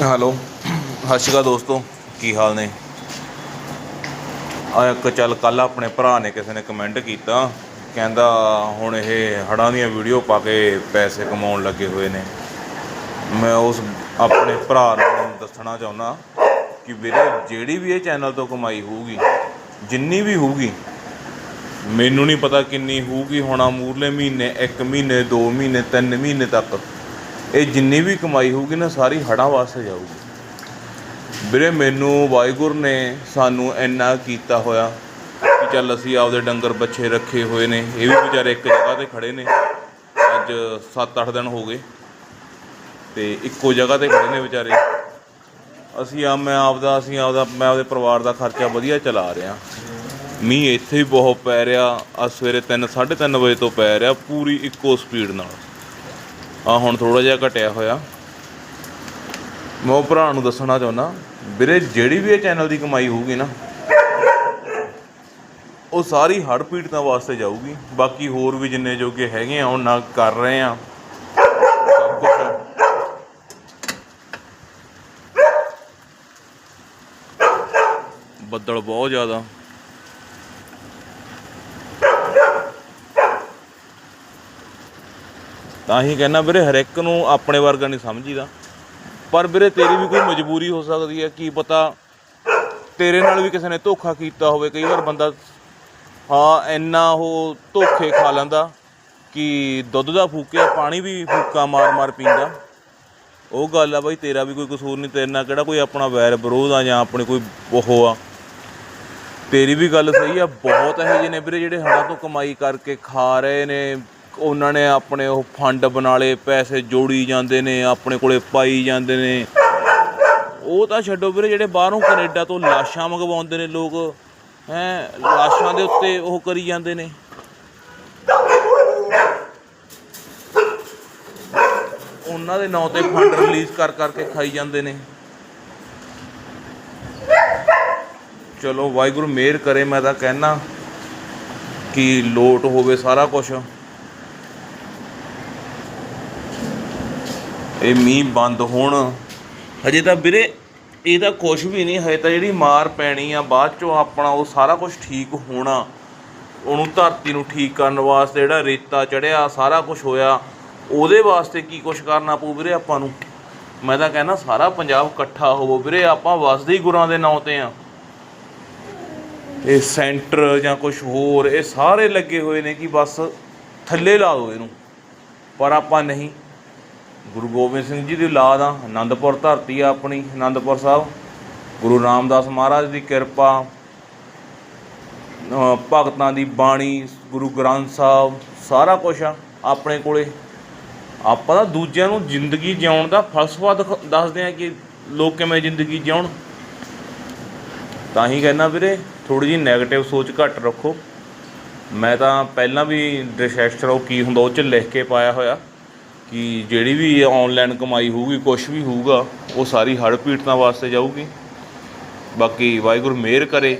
Hello. ਸਤਿ ਸ਼੍ਰੀ ਅਕਾਲ ਦੋਸਤੋ, ਕੀ ਹਾਲ ਨੇ? ਆ ਇੱਕ ਚੱਲ ਕੱਲ ਆਪਣੇ ਭਰਾ ਨੇ ਕਿਸੇ ਨੇ ਕਮੈਂਟ ਕੀਤਾ, ਕਹਿੰਦਾ ਹੁਣ ਇਹ ਹੜਾਂ ਦੀਆਂ ਵੀਡੀਓ ਪਾ ਕੇ ਪੈਸੇ ਕਮਾਉਣ ਲੱਗੇ ਹੋਏ ਨੇ। ਮੈਂ ਉਸ ਆਪਣੇ ਭਰਾ ਨੂੰ ਦੱਸਣਾ ਚਾਹੁੰਦਾ ਕਿ ਵੀਰੇ, ਜਿਹੜੀ ਵੀ ਇਹ ਚੈਨਲ ਤੋਂ ਕਮਾਈ ਹੋਊਗੀ, ਜਿੰਨੀ ਵੀ ਹੋਊਗੀ, ਮੈਨੂੰ ਨਹੀਂ ਪਤਾ ਕਿੰਨੀ ਹੋਊਗੀ ਹੁਣ ਮੂਰਲੇ ਮਹੀਨੇ 1 ਮਹੀਨੇ 2 ਮਹੀਨੇ 3 ਮਹੀਨੇ ਤੱਕ। ਇਹ ਜਿੰਨੀ ਵੀ ਕਮਾਈ ਹੋਊਗੀ ਨਾ, ਸਾਰੀ ਹੜਾਂ ਵਾਸਤੇ ਜਾਊਗੀ। ਵੀਰੇ, ਮੈਨੂੰ ਵਾਹਿਗੁਰੂ ਨੇ ਸਾਨੂੰ ਇੰਨਾ ਕੀਤਾ ਹੋਇਆ ਕਿ ਚੱਲ ਅਸੀਂ ਆਪਦੇ ਡੰਗਰ ਬੱਚੇ ਰੱਖੇ ਹੋਏ ਨੇ। ਇਹ ਵੀ ਵਿਚਾਰੇ ਇੱਕ ਜਗ੍ਹਾ ਤੇ ਖੜੇ ਨੇ। ਅੱਜ 7-8 ਦਿਨ ਹੋ ਗਏ ਤੇ ਇੱਕੋ ਜਗ੍ਹਾ ਤੇ ਖੜੇ ਨੇ ਵਿਚਾਰੇ। ਅਸੀਂ ਆ, ਮੈਂ ਆਪਦਾ, ਅਸੀਂ ਆਪਦਾ, ਮੈਂ ਆਪਦੇ ਪਰਿਵਾਰ ਦਾ ਖਰਚਾ ਵਧੀਆ ਚਲਾ ਰਿਹਾ। ਮੀਂਹ ਇੱਥੇ ਵੀ ਬਹੁਤ ਪੈ ਰਿਹਾ। ਆ ਸਵੇਰੇ 3 3:30 ਵਜੇ ਤੋਂ ਪੈ ਰਿਹਾ ਪੂਰੀ ਇੱਕੋ ਸਪੀਡ ਨਾਲ। ਆ ਹੁਣ ਥੋੜਾ ਜਿਹਾ ਘਟਿਆ ਹੋਇਆ। ਮੈਂ ਉਹ ਭਰਾ ਨੂੰ ਦੱਸਣਾ ਚਾਹੁੰਦਾ, ਵੀਰੇ ਜਿਹੜੀ ਵੀ ਇਹ ਚੈਨਲ ਦੀ ਕਮਾਈ ਹੋਊਗੀ ਨਾ, ਉਹ ਸਾਰੀ ਹੜ੍ਹ ਪੀੜਤਾਂ ਵਾਸਤੇ ਜਾਊਗੀ। ਬਾਕੀ ਹੋਰ ਵੀ ਜਿੰਨੇ ਜੋਗੇ ਹੈਗੇ ਆ, ਉਹ ਨਾ ਕਰ ਰਹੇ ਆ। ਸਭ ਕੁਝ ਬੱਦਲ ਬਹੁਤ ਜ਼ਿਆਦਾ। ਤਾਂ ਹੀ ਕਹਿੰਦਾ ਵੀਰੇ ਹਰ ਇੱਕ ਨੂੰ ਆਪਣੇ ਵਰਗਾ ਨਹੀਂ ਸਮਝੀਦਾ। ਪਰ ਵੀਰੇ ਤੇਰੀ ਵੀ ਕੋਈ ਮਜਬੂਰੀ ਹੋ ਸਕਦੀ ਹੈ, ਕੀ ਪਤਾ ਤੇਰੇ ਨਾਲ ਵੀ ਕਿਸੇ ਨੇ ਧੋਖਾ ਕੀਤਾ ਹੋਵੇ। ਕਈ ਵਾਰ ਬੰਦਾ ਹਾਂ, ਇੰਨਾ ਉਹ ਧੋਖੇ ਖਾ ਲੈਂਦਾ ਕਿ ਦੁੱਧ ਦਾ ਫੂਕਿਆ, ਪਾਣੀ ਵੀ ਫੂਕਾ, ਮਾਰ ਮਾਰ ਪੀਂਦਾ। ਉਹ ਗੱਲ ਆ ਬਾਈ, ਤੇਰਾ ਵੀ ਕੋਈ ਕਸੂਰ ਨਹੀਂ, ਤੇਰੇ ਨਾਲ ਕਿਹੜਾ ਕੋਈ ਆਪਣਾ ਵੈਰ ਵਿਰੋਧ ਆ ਜਾਂ ਆਪਣੀ ਕੋਈ ਉਹ ਆ। ਤੇਰੀ ਵੀ ਗੱਲ ਸਹੀ ਆ, ਬਹੁਤ ਇਹੋ ਜਿਹੇ ਨੇ ਵੀਰੇ ਜਿਹੜੇ ਹੜਾਂ ਤੋਂ ਕਮਾਈ ਕਰਕੇ ਖਾ ਰਹੇ ਨੇ। ਉਹਨਾਂ ਨੇ ਆਪਣੇ ਉਹ ਫੰਡ ਬਣਾ ਲਏ, ਪੈਸੇ ਜੋੜੀ ਜਾਂਦੇ ਨੇ, ਆਪਣੇ ਕੋਲੇ ਪਾਈ ਜਾਂਦੇ ਨੇ। ਉਹ ਤਾਂ ਛੱਡੋ ਵੀਰੇ, ਜਿਹੜੇ ਬਾਹਰੋਂ ਕੈਨੇਡਾ ਤੋਂ ਲਾਸ਼ਾਂ ਮੰਗਵਾਉਂਦੇ ਨੇ ਲੋਕ, ਹੈ, ਲਾਸ਼ਾਂ ਦੇ ਉੱਤੇ ਉਹ ਕਰੀ ਜਾਂਦੇ ਨੇ। ਉਹਨਾਂ ਦੇ ਨਾਂ ਤੇ ਫੰਡ ਰਿਲੀਜ਼ ਕਰ ਕਰਕੇ ਖਾਈ ਜਾਂਦੇ ਨੇ। ਚਲੋ ਵਾਹਿਗੁਰੂ, ਮਿਹਰ ਕਰੇ, ਮੈਂ ਤਾਂ ਕਹਿਣਾ ਕਿ ਲੋਟ ਹੋਵੇ ਸਾਰਾ ਕੁਝ ਇਹ ਮੀਂਹ ਬੰਦ ਹੋਣ। ਹਜੇ ਤਾਂ ਵੀਰੇ ਇਹ ਤਾਂ ਕੁਝ ਵੀ ਨਹੀਂ, ਹਜੇ ਤਾਂ ਜਿਹੜੀ ਮਾਰ ਪੈਣੀ ਆ, ਬਾਅਦ ਚੋਂ ਆਪਣਾ ਉਹ ਸਾਰਾ ਕੁਝ ਠੀਕ ਹੋਣਾ। ਉਹਨੂੰ ਧਰਤੀ ਨੂੰ ਠੀਕ ਕਰਨ ਵਾਸਤੇ ਜਿਹੜਾ ਰੇਤਾ ਚੜਿਆ, ਸਾਰਾ ਕੁਝ ਹੋਇਆ। ਉਹਦੇ ਵਾਸਤੇ ਕੀ ਕੁਝ ਕਰਨਾ ਪਊ ਵੀਰੇ ਆਪਾਂ ਨੂੰ? ਮੈਂ ਤਾਂ ਕਹਿੰਦਾ ਸਾਰਾ ਪੰਜਾਬ ਇਕੱਠਾ ਹੋਵੋ ਵੀਰੇ, ਆਪਾਂ ਵਸਦੇ ਹੀ ਗੁਰਾਂ ਦੇ ਨਾਂ ਤੇ ਆ। ਇਹ ਸੈਂਟਰ ਜਾਂ ਕੁਝ ਹੋਰ, ਇਹ ਸਾਰੇ ਲੱਗੇ ਹੋਏ ਨੇ ਕਿ ਬਸ ਥੱਲੇ ਲਾ ਦਿਓ ਇਹਨੂੰ। ਪਰ ਆਪਾਂ ਨਹੀਂ। ਗੁਰੂ ਗੋਬਿੰਦ ਸਿੰਘ ਜੀ ਦੀ ਔਲਾਦ ਆ ਆਨੰਦਪੁਰ ਧਰਤੀ ਆ ਆਪਣੀ ਆਨੰਦਪੁਰ ਸਾਹਿਬ। ਗੁਰੂ ਰਾਮਦਾਸ ਮਹਾਰਾਜ ਦੀ ਕਿਰਪਾ ਭਗਤਾਂ ਦੀ ਬਾਣੀ, ਗੁਰੂ ਗ੍ਰੰਥ ਸਾਹਿਬ, ਸਾਰਾ ਕੁਝ ਆ ਆਪਣੇ ਕੋਲੇ। ਆਪਾਂ ਤਾਂ ਦੂਜਿਆਂ ਨੂੰ ਜ਼ਿੰਦਗੀ ਜਿਉਣ ਦਾ ਫਲਸਫਾ ਦਿਖ- ਦੱਸਦੇ ਆ ਕਿ ਲੋਕ ਕਿਵੇਂ ਜ਼ਿੰਦਗੀ ਜਿਉਣ। ਤਾਂ ਹੀ ਕਹਿੰਦਾ ਵੀਰੇ ਥੋੜੀ ਜਿਹੀ 네ਗੇਟਿਵ ਸੋਚ ਘੱਟ ਰੱਖੋ। ਮੈਂ ਤਾਂ ਪਹਿਲਾਂ ਵੀ ਡਿਸੈਸਟਰ ਉਹ ਕੀ ਹੁੰਦਾ ਉਹ ਚ ਲਿਖ ਕੇ ਪਾਇਆ ਹੋਇਆ। ਕਿ ਜਿਹੜੀ ਵੀ ਆਨਲਾਈਨ ਕਮਾਈ ਹੋਊਗੀ ਕੁਝ ਵੀ ਹੋਊਗਾ, ਉਹ ਸਾਰੀ ਹੜ੍ਹ ਪੀੜਤਾਂ ਵਾਸਤੇ ਜਾਊਗੀ। ਬਾਕੀ ਵਾਹਿਗੁਰੂ ਮਿਹਰ ਕਰੇ।